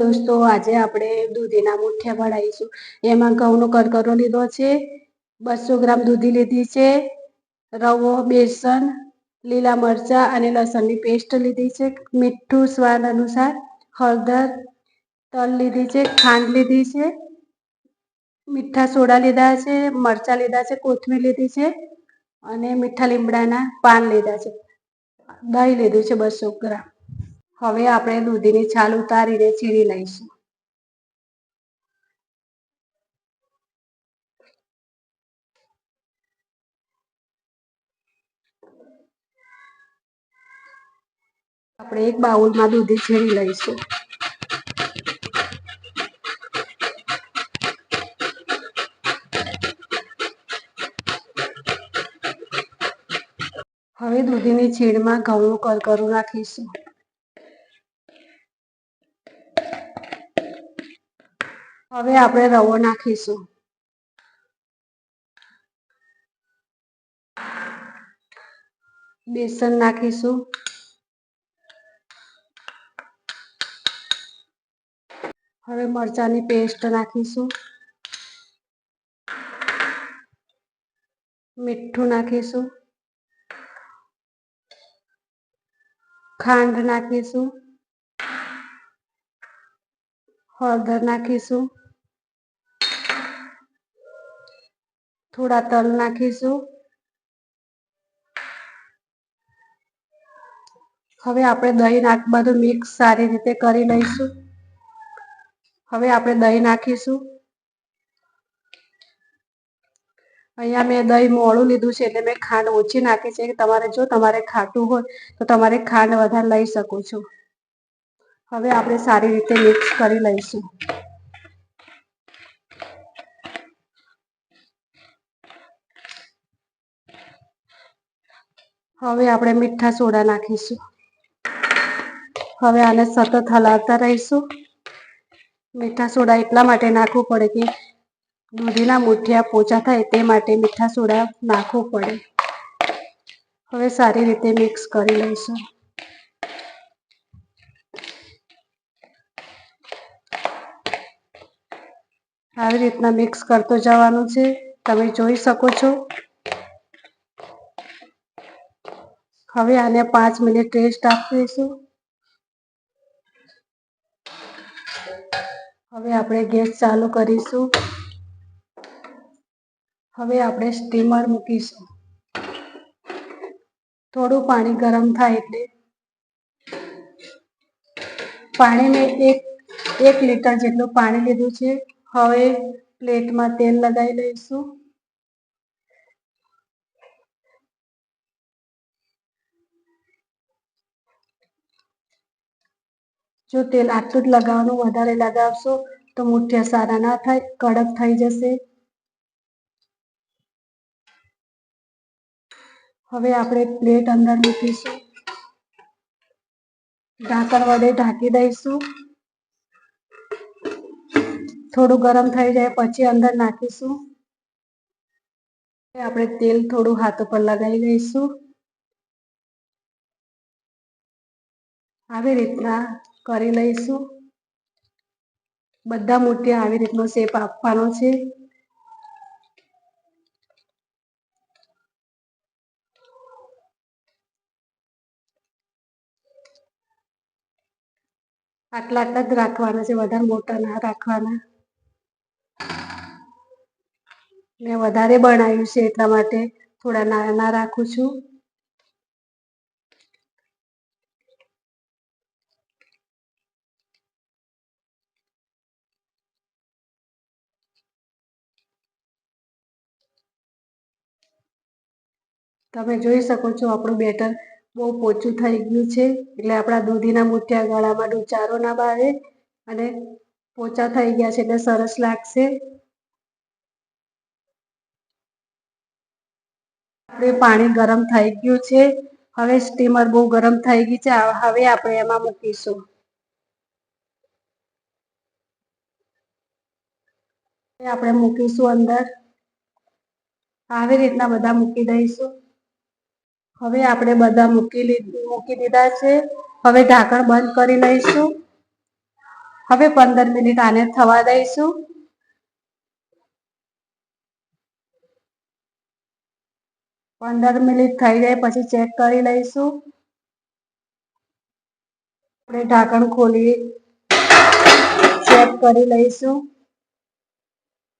દોસ્તો, આજે આપણે દૂધીના મુઠિયા બનાવીશું એમાં ઘઉંનો કરકરો લીધો છે, બસો ગ્રામ દૂધી લીધી છે, રવો, બેસન, લીલા મરચાં અને લસણની પેસ્ટ લીધી છે. મીઠું સ્વાદ અનુસાર હળદર, તલ લીધી છે, ખાંડ લીધી છે, મીઠા સોડા લીધા છે, મરચાં લીધા છે, કોથમીર લીધી છે અને મીઠા લીમડાના પાન લીધા છે. દહીં લીધું છે બસો ગ્રામ. હવે આપણે દૂધીની છાલ ઉતારીને ચીરી લઈશું. આપણે એક બાઉલમાં દૂધી છીણી લઈશું. હવે દૂધીની છીણમાં ઘઉંનું કરકરું નાખીશું. હવે આપણે રવો નાખીશું. બેસન નાખીશું. હવે મરચાંની પેસ્ટ નાખીશું. મીઠું નાખીશું. ખાંડ નાખીશું. હળદર નાખીશું. થોડા તલ નાખીશું. હવે આપણે દહીં નાખ, બધું મિક્સ સારી રીતે કરી લઈશું. હવે આપણે દહીં નાખીશું. અહીંયા મેં દહીં મોડું લીધું છે, એટલે મેં ખાંડ ઓછી નાખી છે. તમારે જો તમારે ખાટું હોય, તો તમારે ખાંડ વધારે લઈ શકો છો. હવે આપણે સારી રીતે મિક્સ કરી લઈશું. હવે આપણે મીઠા સોડા નાખીશું. હવે આને સતત હલાવતા રહીશું. મીઠા સોડા એટલા માટે નાખવું પડે કે દૂધીના મુઠિયા પોચા થાય તે માટે મીઠા સોડા નાખવું પડે. હવે સારી રીતે મિક્સ કરી લઈશું. આવી રીતના મિક્સ કરતો જવાનું છે. તમે જોઈ શકો છો હવે આને પાંચ મિનિટ રેસ્ટ આપીશું. હવે આપણે ગેસ ચાલુ કરીશું. હવે આપણે સ્ટીમર મૂકીશું. થોડું પાણી ગરમ થાય એટલે. પાણીને એક એક લીટર જેટલું પાણી લીધું છે. હવે પ્લેટમાં તેલ લગાવી લઈશું. જો તેલ આટલું જ લગાવવાનું વધારે લગાવશો, તો મુઠિયા સારા ના થાય, કડક થઈ જશે. હવે આપણે પ્લેટ અંદર મૂકીશું. ઢાંકણ વડે ઢાંકી દઈશું. થોડું ગરમ થઈ જાય પછી અંદર નાખીશું. આપણે તેલ થોડું હાથ ઉપર લગાવી દઈશું. આવી રીતના કરી લઈશું. બધા મૂઠિયા આવી રીતનો શેપ આપવાનો છે. આટલા આટલા જ રાખવાના છે, વધારે મોટા ના રાખવાના. મેં વધારે બનાવ્યું છે એટલા માટે થોડા નાના રાખું છું. તમે જોઈ શકો છો આપણું બેટર બહુ પોચું થઈ ગયું છે. એટલે આપણા દૂધીના મુઠિયા ગળામાં ડૂચારો ના બાવે અને પોચા થઈ ગયા છે એટલે સરસ લાગશે. આપણે પાણી ગરમ થઈ ગયું છે. હવે સ્ટીમર બહુ ગરમ થઈ ગઈ છે. હવે આપણે એમાં મૂકીશું. આપણે મૂકીશું અંદર. આવી રીતના બધા મૂકી દઈશું. હવે આપણે બધા મૂકી મૂકી દીધા છે. હવે ઢાંકણ બંધ કરી લઈશું. હવે પંદર મિનિટ આને થવા દઈશું. પંદર મિનિટ થઈ જાય પછી ચેક કરી લઈશું. આપણે ઢાંકણ ખોલી ચેક કરી લઈશું.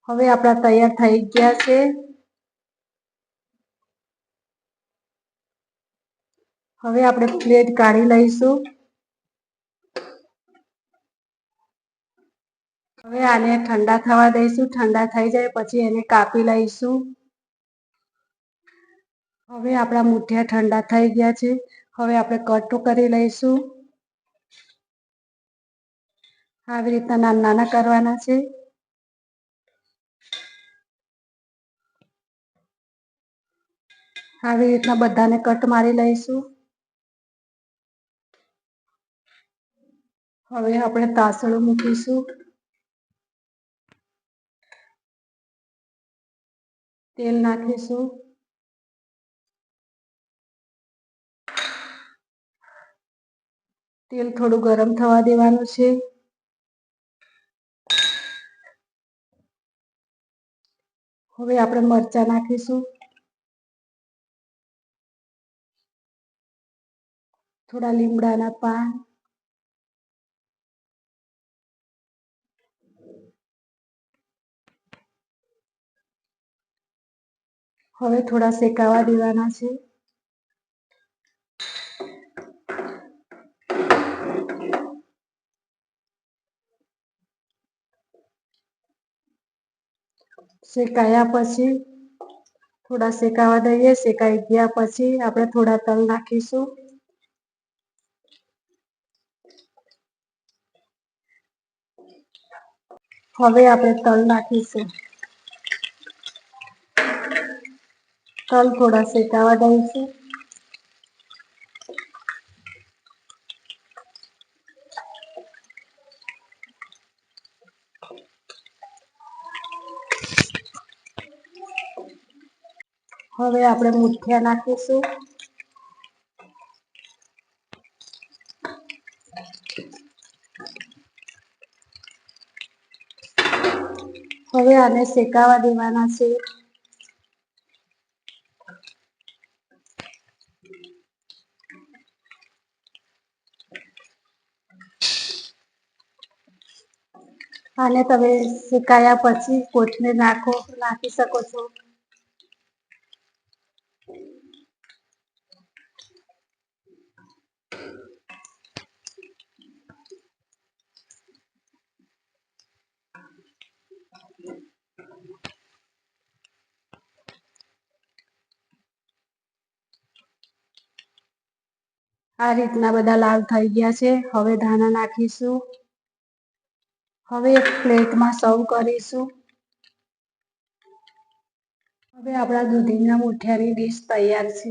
હવે આપણા તૈયાર થઈ ગયા છે. હવે આપણે પ્લેટ કાઢી લઈશું. હવે આને ઠંડા થવા દઈશું. ઠંડા થઈ જાય પછી એને કાપી લઈશું. હવે આપણા મુઠિયા ઠંડા થઈ ગયા છે. હવે આપણે કટું કરી લઈશું. આવી રીતના નાના નાના કરવાના છે. આવી રીતના બધાને કટ મારી લઈશું. હવે આપણે તાસળું મૂકીશું. તેલ નાખીશું. તેલ થોડું ગરમ થવા દેવાનું છે. હવે આપણે મરચાં નાખીશું. થોડા લીમડાના પાન. હવે થોડા શેકાવા દેવાના છે. શેકાયા પછી થોડા શેકાવા દઈએ. શેકાઈ ગયા પછી આપણે થોડા તલ નાખીશું. હવે આપણે તલ નાખીશું. તલ થોડા શેકાવા દઈશું હવે આપણે મુઠિયા નાખીશું. હવે આને શેકાવા દેવાના છે. આને તમે શેકાયા પછી કોથમીર નાખો, નાખી શકો છો. આ રીતના બધા લાલ થઈ ગયા છે. હવે ધાણા નાખીશું. હવે એક પ્લેટમાં સર્વ કરીશું. હવે આપણા દૂધીના મુઠિયાની ડીશ તૈયાર છે.